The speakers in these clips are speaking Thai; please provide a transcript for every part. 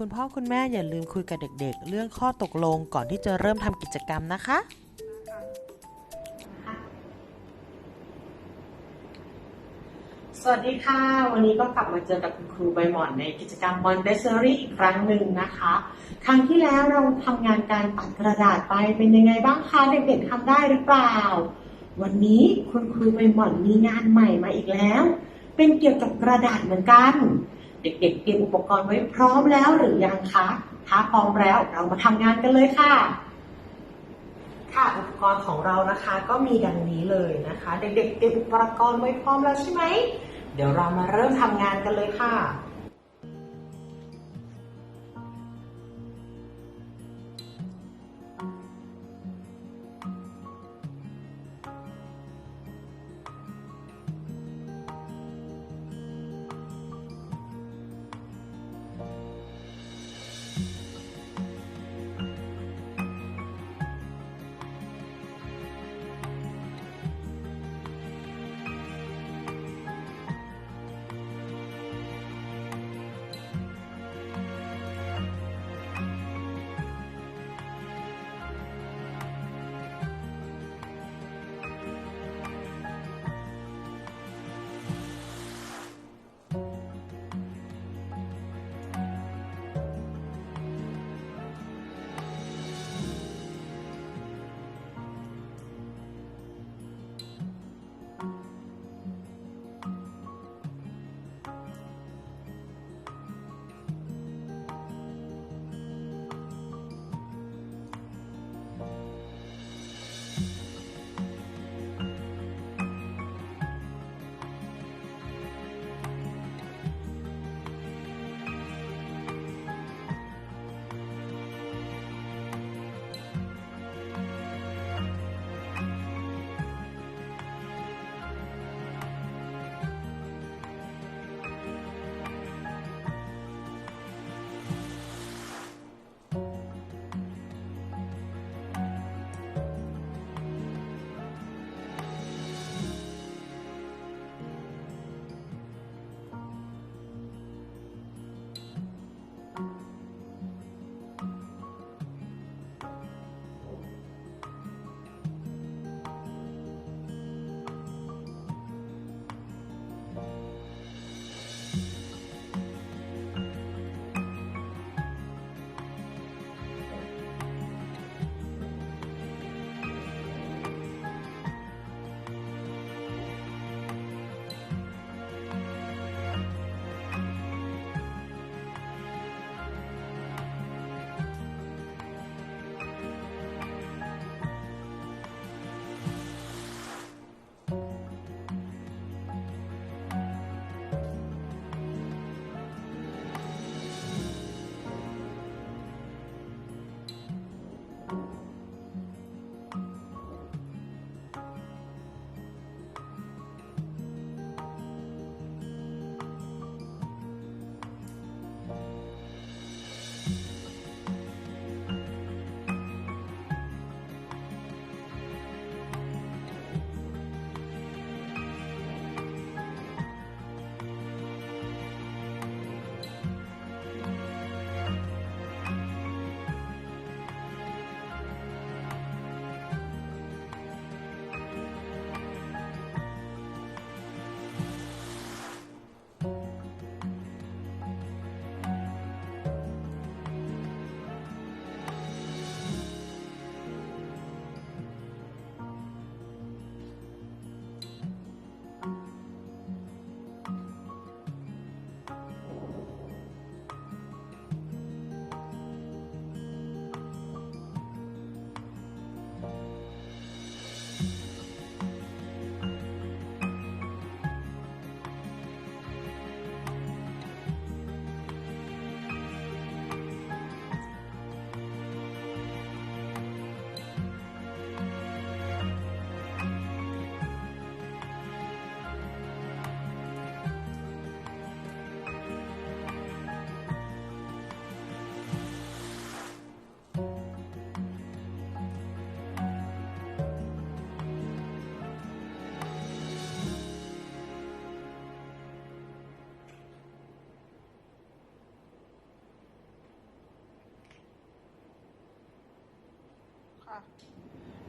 คุณพ่อคุณแม่อย่าลืมคุยกับเด็กๆ เรื่องข้อตกลงก่อนที่จะเริ่มทำกิจกรรมนะคะ สวัสดีค่ะ วันนี้ก็กลับมาเจอกับคุณครูใบหมอนในกิจกรรม Montessori อีกครั้งหนึ่งนะคะ ครั้งที่แล้วเราทำงานการปัดกระดาษไปเป็นยังไงบ้างคะเด็กๆทำได้หรือเปล่า วันนี้คุณครูใบหมอนมีงานใหม่มาอีกแล้ว เป็นเกี่ยวกับกระดาษเหมือนกัน เด็กๆเตรียมอุปกรณ์ไว้พร้อมแล้วหรือยังคะถ้าพร้อมแล้วเรามาทำงานกันเลยค่ะ ค่ะอุปกรณ์ของเรานะคะ ก็มีดังนี้เลยนะคะ เด็กๆเตรียมอุปกรณ์ไว้พร้อมแล้วใช่ไหมเดี๋ยวเรามาเริ่มทำงานกันเลยค่ะ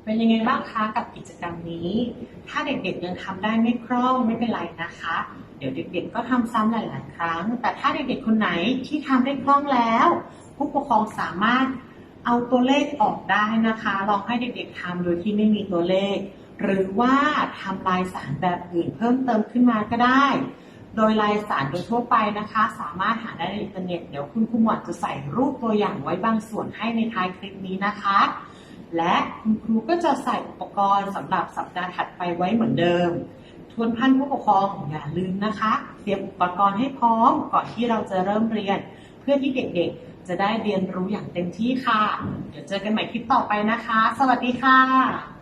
เป็นยังไงบ้างคะกับกิจกรรมนี้ ถ้าเด็กๆยังทำได้ไม่คล่องไม่เป็นไรนะคะ เดี๋ยวเด็กๆก็ทำซ้ำหลาย ๆ ครั้ง แต่ถ้าเด็กๆคนไหนที่ทำได้คล่องแล้ว ผู้ปกครองสามารถเอาตัวเลขออกได้นะคะลองให้เด็กๆทำโดยที่ไม่มีตัวเลข หรือว่าทำลายสารแบบอื่นเพิ่มเติมขึ้นมาก็ได้โดยลายสารโดยทั่วไปนะคะ สามารถหาได้ในอินเทอร์เน็ต เดี๋ยวคุณครูหมวดจะใส่รูปตัวอย่างไว้บางส่วนให้ในท้ายคลิปนี้นะคะ และคุณครูก็จะใส่อุปกรณ์สำหรับสัปดาห์ถัดไปไว้เหมือนเดิม ทวนพันผู้ปกครองอย่าลืมนะคะ เตรียมอุปกรณ์ให้พร้อมก่อนที่เราจะเริ่มเรียน เพื่อที่เด็กๆ จะได้เรียนรู้อย่างเต็มที่ค่ะ เดี๋ยวเจอกันใหม่คลิปต่อไปนะคะ สวัสดีค่ะ